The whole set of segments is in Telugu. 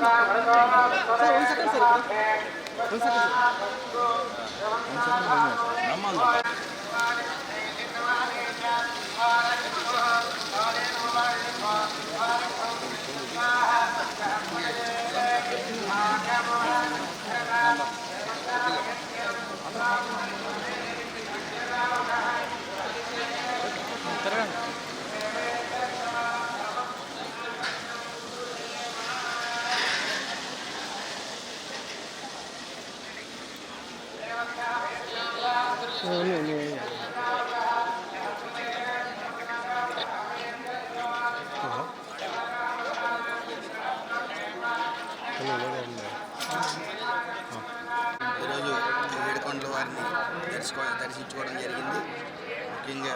何万だ ఈరోజు ఏడుకొండల వారిని దర్శించుకో దర్శించుకోవడం జరిగింది. ముఖ్యంగా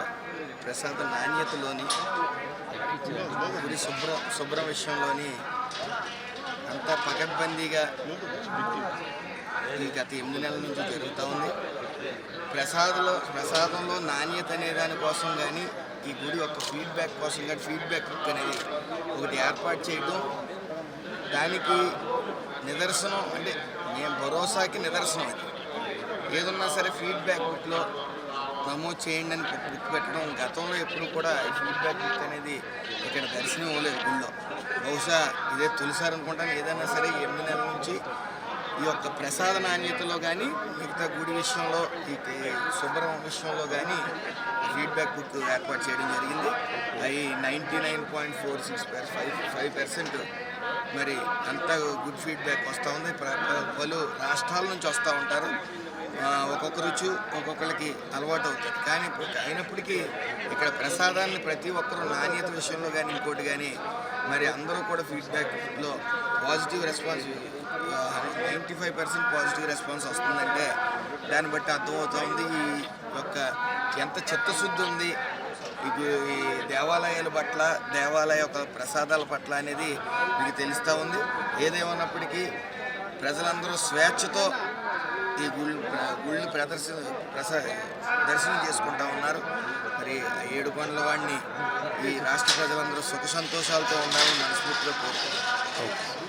ప్రసాద నాణ్యతలోని గురి శుభ్ర శుభ్ర విషయంలోని అంతా పకడ్బందీగా ఈ గత ఎనిమిది నెలల నుంచి జరుగుతూ ఉంది. ప్రసాదంలో ప్రసాదంలో నాణ్యత అనే దానికోసం కానీ ఈ గుడి యొక్క ఫీడ్బ్యాక్ కోసం కానీ ఫీడ్బ్యాక్ బుక్ అనేది ఒకటి ఏర్పాటు చేయడం దానికి నిదర్శనం అంటే మేము భరోసాకి నిదర్శనం అది. ఏదున్నా సరే ఫీడ్బ్యాక్ బుక్లో ప్రమోట్ చేయండి అని బుక్ పెట్టడం గతంలో ఎప్పుడు కూడా ఈ ఫీడ్బ్యాక్ బుక్ అనేది ఇక్కడ దర్శనం ఇవ్వలేదు గుళ్ళో. బహుశా ఇదే తొలిసారి అనుకుంటాను ఏదైనా సరే ఎనిమిది నెలల నుంచి ఈ యొక్క ప్రసాద నాణ్యతలో కానీ మిగతా గుడి విషయంలో ఈ శుభ్రం విషయంలో కానీ ఫీడ్బ్యాక్ బుక్ ఏర్పాటు చేయడం జరిగింది. అవి ninety nine point four six five five percent మరి అంతా గుడ్ ఫీడ్బ్యాక్ వస్తూ ఉంది. ప్ర- పలు రాష్ట్రాల నుంచి వస్తూ ఉంటారు. ఒక్కొక్క రుచి ఒక్కొక్కరికి అలవాటు అవుతుంది. కానీ ఇప్పుడు అయినప్పటికీ ఇక్కడ ప్రసాదాన్ని ప్రతి ఒక్కరూ నాణ్యత విషయంలో కానీ ఇంకోటి కానీ మరి అందరూ కూడా ఫీడ్బ్యాక్లో positive response ninety five percent positive response వస్తుందంటే దాన్ని బట్టి అర్థమవుతోంది. ఈ యొక్క ఎంత చిత్తశుద్ధి ఉంది ఇది ఈ దేవాలయాల పట్ల దేవాలయ యొక్క ప్రసాదాల పట్ల అనేది మీకు తెలుస్తూ ఉంది. ఏదేమన్నప్పటికీ ప్రజలందరూ స్వేచ్ఛతో ఈ గుళ్ళు గుళ్ళు ప్రదర్శన ప్రస దర్శనం చేసుకుంటా ఉన్నారు. మరి ఏడు కొండల వాడిని ఈ రాష్ట్ర ప్రజలందరూ సుఖ సంతోషాలతో ఉండాలని మనస్ఫూర్తిగా కోరుకుంటున్నాను.